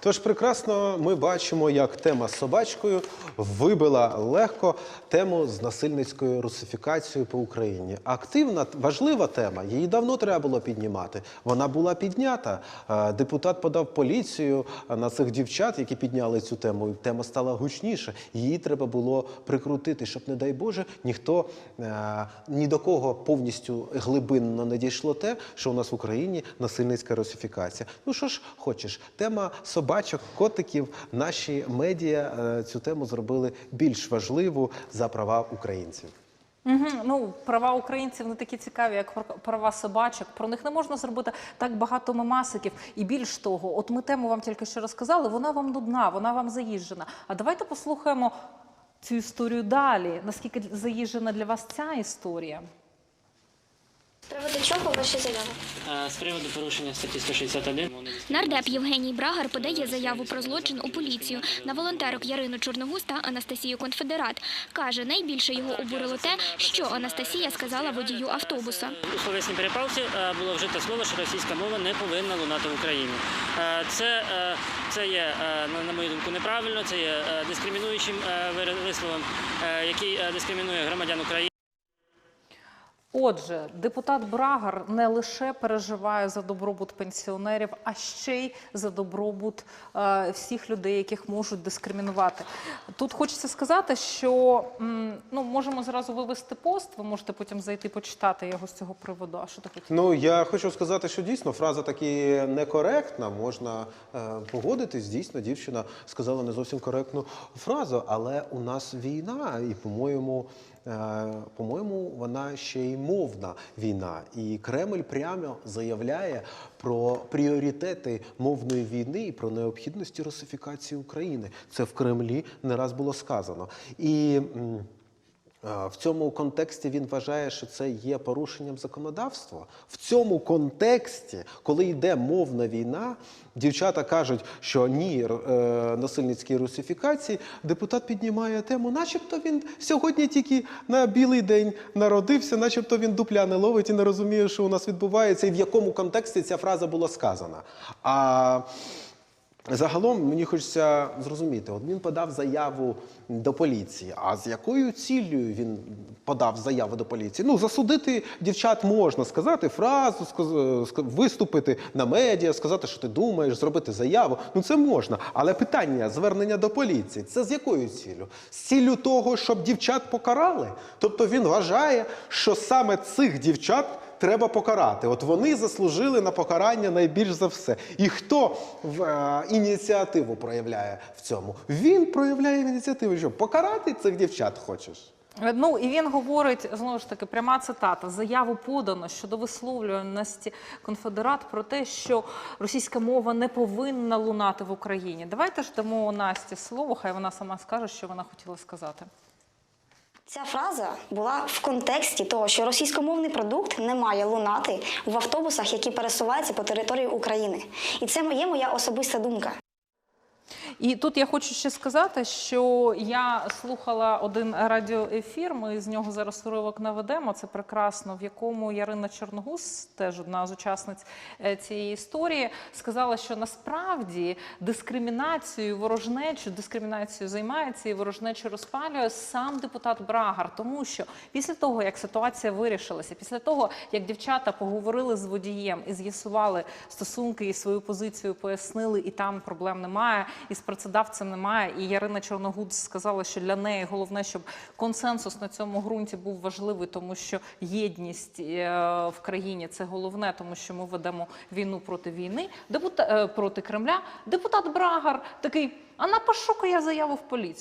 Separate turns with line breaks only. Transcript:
Тож прекрасно ми бачимо, як тема з собачкою вибила легко тему з насильницькою русифікацією по Україні. Активна, важлива тема. Її давно треба було піднімати. Вона була піднята. Е, Депутат подав поліцію на цих дівчат, які підняли цю тему. Тема стала гучніше. Її треба було прикрутити, щоб, не дай Боже, ніхто е, ні до кого повністю глибинно не дійшло те, що у нас в Україні насильницька русифікація. Ну що ж хочеш, тема собачок, котиків, наші медіа е, цю тему зробили більш важливу за права українців.
Ну, права українців не такі цікаві, як пр- права собачок. Про них не можна зробити так багато мемасиків. І більш того, от ми тему вам тільки що розказали, вона вам нудна, вона вам заїжджена. А давайте послухаємо цю історію далі. Наскільки заїжджена для вас ця історія?
З приводу чого ваші заяви?
Е, З приводу порушення статті 161
Нардеп Євгеній Брагар подає заяву про злочин у поліцію на волонтерок Ярину Чорногуз та Анастасію Конфедерат. Каже, найбільше його обурило те, що Анастасія сказала водію автобуса.
у словесній перепалці е, було вжито слово, що російська мова не повинна лунати в Україні. Е, Це, це є, на- мою думку, неправильно, це є дискримінуючим висловом, який дискримінує громадян України.
Отже, депутат Брагар не лише переживає за добробут пенсіонерів, а ще й за добробут е, всіх людей, яких можуть дискримінувати. Тут хочеться сказати, що м, ну можемо зразу вивести пост. Ви можете потім зайти почитати його з цього приводу. А що ти хотів?
Ну я хочу сказати, що дійсно фраза таки некоректна. Можна е, погодитись. Дійсно, дівчина сказала не зовсім коректну фразу, але у нас війна, і по-моєму. Е, По-моєму, вона ще й мовна війна, і Кремль прямо заявляє про пріоритети мовної війни і про необхідності русифікації України. Це в Кремлі не раз було сказано. І В цьому контексті він вважає, що це є порушенням законодавства. В цьому контексті, коли йде мовна війна, дівчата кажуть, що ні е, насильницькій русифікації, депутат піднімає тему, начебто він сьогодні тільки на білий день народився, начебто він дупля не ловить і не розуміє, що у нас відбувається, і в якому контексті ця фраза була сказана. А Загалом мені хочеться зрозуміти, от він подав заяву до поліції. А з якою ціллю він подав заяву до поліції? Ну, засудити дівчат можна, сказати фразу, виступити на медіа, сказати, що ти думаєш, зробити заяву. Ну це можна. Але питання звернення до поліції це з якою ціллю? З ціллю того, щоб дівчат покарали? Тобто він вважає, що саме цих дівчат треба покарати. От вони заслужили на покарання найбільш за все. І хто в, е, ініціативу проявляє в цьому? Він проявляє ініціативу. Що покарати цих дівчат хочеш?
Е, Ну і він говорить знову ж таки пряма цитата: заяву подано щодо висловлюваності конфедерат про те, що російська мова не повинна лунати в Україні. Давайте ж дамо Насті слово, хай вона сама скаже, що вона хотіла сказати.
Ця фраза була в контексті того, що російськомовний продукт не має лунати в автобусах, які пересуваються по території України. І це є моя особиста думка.
І тут я хочу ще сказати, що я слухала один радіоефір. Ми з нього зараз уривок наведемо. Це прекрасно, в якому Ярина Чорногуз, теж одна з учасниць е, цієї історії, сказала, що насправді дискримінацією, ворожнечу, дискримінацією займається і ворожнечу розпалює сам депутат Брагар, тому що після того, як ситуація вирішилася, після того, як дівчата поговорили з водієм і з'ясували стосунки і свою позицію пояснили, і там проблем немає, і з працедавцем немає. І Ярина Чорногуд сказала, що для неї головне, щоб консенсус на цьому ґрунті був важливий, тому що єдність е, в країні це головне, тому що ми ведемо війну проти війни, е, проти Кремля. Депутат Брагар такий. А напишу-ка я заяву в поліцію.